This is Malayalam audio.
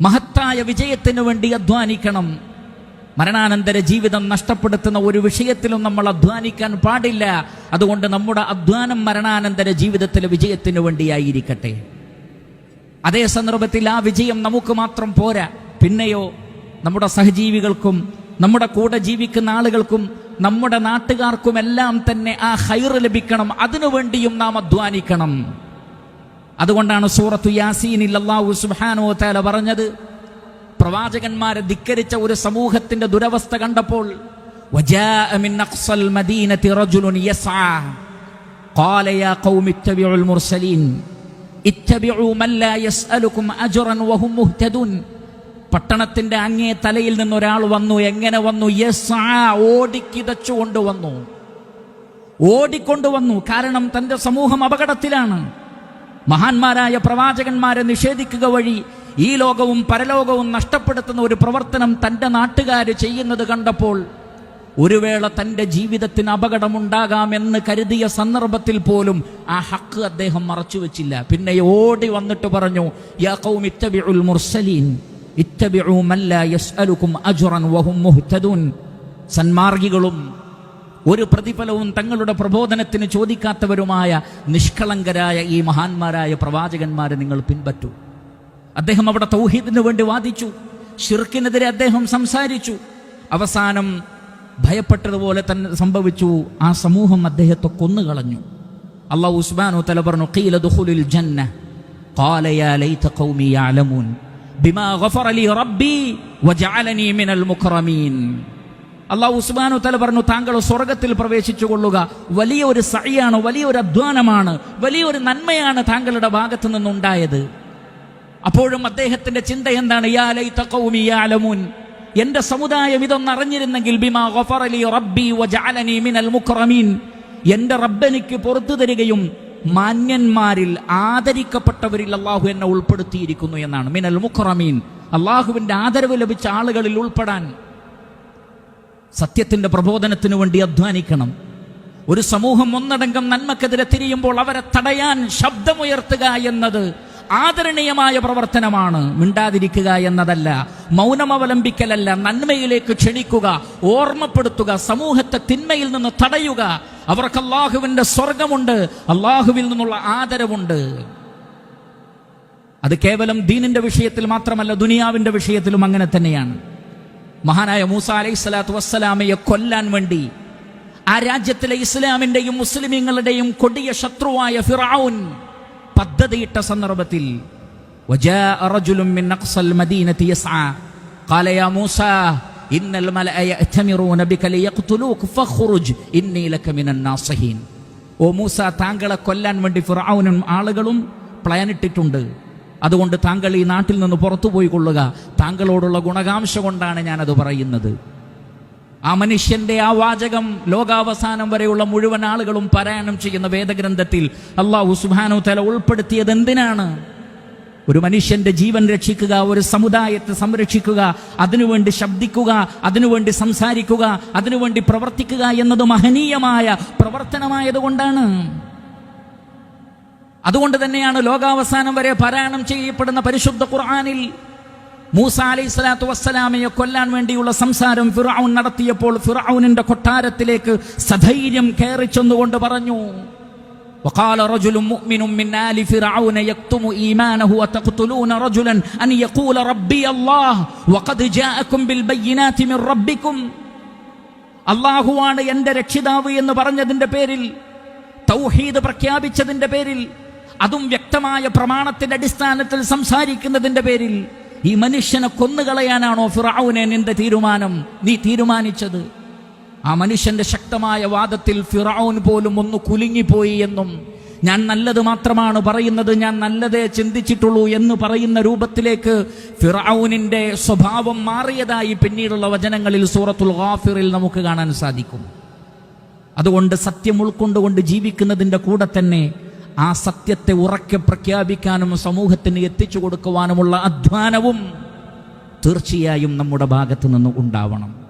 മഹത്തായ വിജയത്തിന് വേണ്ടി അധ്വാനിക്കണം. മരണാനന്തര ജീവിതം നഷ്ടപ്പെടുത്തുന്ന ഒരു വിഷയത്തിലും നമ്മൾ അധ്വാനിക്കാൻ പാടില്ല. അതുകൊണ്ട് നമ്മുടെ അധ്വാനം മരണാനന്തര ജീവിതത്തിലെ വിജയത്തിന് വേണ്ടിയായിരിക്കട്ടെ. അതേ സന്ദർഭത്തിൽ ആ വിജയം നമുക്ക് മാത്രം പോരാ. പിന്നെയോ നമ്മുടെ സഹജീവികൾക്കും നമ്മുടെ കൂടെ ജീവിക്കുന്ന ആളുകൾക്കും നമ്മുടെ നാട്ടുകാർക്കും എല്ലാം തന്നെ ആ ഹൈർ ലഭിക്കണം. അതിനുവേണ്ടിയും നാം അധ്വാനിക്കണം. അതുകൊണ്ടാണ് സൂറത്തു യാസീനിൽ അള്ളാഹു സുബാനോ തേല പറഞ്ഞത്. പ്രവാചകന്മാരെ ധിക്കരിച്ച ഒരു സമൂഹത്തിന്റെ ദുരവസ്ഥ കണ്ടപ്പോൾ പട്ടണത്തിന്റെ അങ്ങേ തലയിൽ നിന്ന് ഒരാൾ വന്നു എങ്ങനെ വന്നു? ഓടിക്കിതച്ചുകൊണ്ട് വന്നു. ഓടിക്കൊണ്ടുവന്നു കാരണം തന്റെ സമൂഹം അപകടത്തിലാണ്. മഹാന്മാരായ പ്രവാചകന്മാരെ നിഷേധിക്കുക വഴി ഈ ലോകവും പരലോകവും നഷ്ടപ്പെടുത്തുന്ന ഒരു പ്രവർത്തനം തന്റെ നാട്ടുകാർ ചെയ്യുന്നത് കണ്ടപ്പോൾ ഒരു വേള തന്റെ ജീവിതത്തിന് അപകടമുണ്ടാകാമെന്ന് കരുതിയ സന്ദർഭത്തിൽ പോലും ആ ഹക്ക് അദ്ദേഹം മറച്ചുവെച്ചില്ല പിന്നെ ഓടി വന്നിട്ട് പറഞ്ഞു മുർസലീൻ അജ്റൻ മുഹ്തദൂൻ. സന്മാർഗികളും ഒരു പ്രതിഫലവും തങ്ങളുടെ പ്രബോധനത്തിന് ചോദിക്കാത്തവരുമായ നിഷ്കളങ്കരായ ഈ മഹാന്മാരായ പ്രവാചകന്മാരെ നിങ്ങൾ പിൻപറ്റൂ. അദ്ദേഹം അവിടെ തൗഹീദിന് വേണ്ടി വാദിച്ചു. ഷിർക്കിനെതിരെ അദ്ദേഹം സംസാരിച്ചു. അവസാനം ഭയപ്പെട്ടതുപോലെ തന്നെ സംഭവിച്ചു. ആ സമൂഹം അദ്ദേഹത്തെ കൊന്നുകളഞ്ഞു. അള്ളാഹു ഉസ്മാനു തല പറഞ്ഞു "ഖീല ബിമാ ഗഫറ റബ്ബി മിനൽ മുക്രമീൻ. അള്ളാഹു ഉസ്മാനു തല പറഞ്ഞു താങ്കൾ സ്വർഗത്തിൽ പ്രവേശിച്ചു കൊള്ളുക വലിയൊരു സഹിയാണ് വലിയൊരു അധ്വാനമാണ് വലിയൊരു നന്മയാണ് താങ്കളുടെ ഭാഗത്തു നിന്നുണ്ടായത്. അപ്പോഴും അദ്ദേഹത്തിന്റെ ചിന്ത എന്താണ്? യാ ലൈത എന്റെ സമുദായം ഇതൊന്ന് അറിഞ്ഞിരുന്നെങ്കിൽ ബിമാ റബ്ബി മിനൽ മുക്രമീൻ. എന്റെ റബ്ബനിക്ക് പുറത്തു തരികയും മാന്യന്മാരിൽ ആദരിക്കപ്പെട്ടവരിൽ അള്ളാഹു എന്നെ ഉൾപ്പെടുത്തിയിരിക്കുന്നു എന്നാണ്. മിനൽ മുക്രമീൻ. അള്ളാഹുവിന്റെ ആദരവ് ലഭിച്ച ആളുകളിൽ ഉൾപ്പെടാൻ. സത്യത്തിന്റെ പ്രബോധനത്തിനു വേണ്ടി അധ്വാനിക്കണം. ഒരു സമൂഹം ഒന്നടങ്കം നന്മക്കെതിരെ തിരിയുമ്പോൾ അവരെ തടയാൻ ശബ്ദമുയർത്തുക എന്നത് ആദരണീയമായ പ്രവർത്തനമാണ്. മിണ്ടാതിരിക്കുക എന്നതല്ല മൗനമവലംബിക്കലല്ല നന്മയിലേക്ക് ക്ഷണിക്കുക ഓർമ്മപ്പെടുത്തുക സമൂഹത്തെ തിന്മയിൽ നിന്ന് തടയുക. അവർക്ക് അള്ളാഹുവിന്റെ സ്വർഗമുണ്ട് അള്ളാഹുവിൽ നിന്നുള്ള ആദരവുണ്ട്. അത് കേവലം ദീനിന്റെ വിഷയത്തിൽ മാത്രമല്ല ദുനിയാവിന്റെ വിഷയത്തിലും അങ്ങനെ തന്നെയാണ്. മഹാനായ മൂസ അലൈഹി സ്വലാത്തു വസ്സലാമയെ കൊല്ലാൻ വേണ്ടി ആ രാജ്യത്തിലെ ഇസ്ലാമിന്റെയും മുസ്ലിമീങ്ങളുടെയും കൊടിയ ശത്രുവായ ഫിറാവുൻ പദ്ധതിയിട്ട സന്ദർഭത്തിൽ ഓ മൂസ താങ്കളെ കൊല്ലാൻ വേണ്ടി ഫിറാവുനും ആളുകളും പ്ലാനിട്ടിട്ടുണ്ട് അതുകൊണ്ട് താങ്കൾ ഈ നാട്ടിൽ നിന്ന് പുറത്തു പോയി കൊള്ളുക. താങ്കളോടുള്ള ഗുണകാംക്ഷ കൊണ്ടാണ് ഞാനത് പറയുന്നത്. ആ മനുഷ്യന്റെ ആ വാചകം ലോകാവസാനം വരെയുള്ള മുഴുവൻ ആളുകളും പാരായണം ചെയ്യുന്ന വേദഗ്രന്ഥത്തിൽ അള്ളാഹു സുബാനു തല ഉൾപ്പെടുത്തിയത് എന്തിനാണ്? ഒരു മനുഷ്യന്റെ ജീവൻ രക്ഷിക്കുക ഒരു സമുദായത്തെ സംരക്ഷിക്കുക അതിനുവേണ്ടി ശബ്ദിക്കുക അതിനുവേണ്ടി സംസാരിക്കുക അതിനുവേണ്ടി പ്രവർത്തിക്കുക എന്നത് മഹനീയമായ പ്രവർത്തനമായതുകൊണ്ടാണ്. അതുകൊണ്ട് തന്നെയാണ് ലോകാവസാനം വരെ പാരായണം ചെയ്യപ്പെടുന്ന പരിശുദ്ധ ഖുർആനിൽ മൂസ അലൈഹി സ്വലാത്തു വസ്സലാമയെ കൊല്ലാൻ വേണ്ടിയുള്ള സംസാരം ഫിറഔൻ നടത്തിയപ്പോൾ ഫിറഔനിന്റെ കൊട്ടാരത്തിലേക്ക് സധൈര്യം കയറി ചെന്നുകൊണ്ട് പറഞ്ഞു وقال رجل مؤمن من آل فرعون يكتم إيمانه وتقتلون رجلا أن يقول ربي الله وقد جاءكم بالبينات من ربكم അള്ളാഹുവാണ് എൻ്റെ രക്ഷിതാവ് എന്ന് പറഞ്ഞതിൻ്റെ പേരിൽ തൗഹീദ് പ്രഖ്യാപിച്ചതിൻ്റെ പേരിൽ അതും വ്യക്തമായ പ്രമാണത്തിന്റെ അടിസ്ഥാനത്തിൽ സംസാരിക്കുന്നതിന്റെ പേരിൽ ഈ മനുഷ്യനെ കൊന്നുകളയാനാണോ ഫിറാവുനെ നിന്റെ തീരുമാനം? നീ തീരുമാനിച്ചത്. ആ മനുഷ്യന്റെ ശക്തമായ വാദത്തിൽ ഫിറാവുൻ പോലും ഒന്ന് കുലുങ്ങിപ്പോയി എന്നും ഞാൻ നല്ലത് മാത്രമാണ് പറയുന്നത് ഞാൻ നല്ലതേ ചിന്തിച്ചിട്ടുള്ളൂ എന്ന് പറയുന്ന രൂപത്തിലേക്ക് ഫിറാവുനിന്റെ സ്വഭാവം മാറിയതായി പിന്നീടുള്ള വചനങ്ങളിൽ സൂറത്തുൽ ഗാഫിറിൽ നമുക്ക് കാണാൻ സാധിക്കും. അതുകൊണ്ട് സത്യം ഉൾക്കൊണ്ടുകൊണ്ട് ജീവിക്കുന്നതിന്റെ കൂടെ തന്നെ ആ സത്യത്തെ ഉറക്കെ പ്രഖ്യാപിക്കാനും സമൂഹത്തിന് എത്തിച്ചു കൊടുക്കുവാനുമുള്ള അധ്വാനവും തീർച്ചയായും നമ്മുടെ ഭാഗത്ത് നിന്ന് ഉണ്ടാവണം.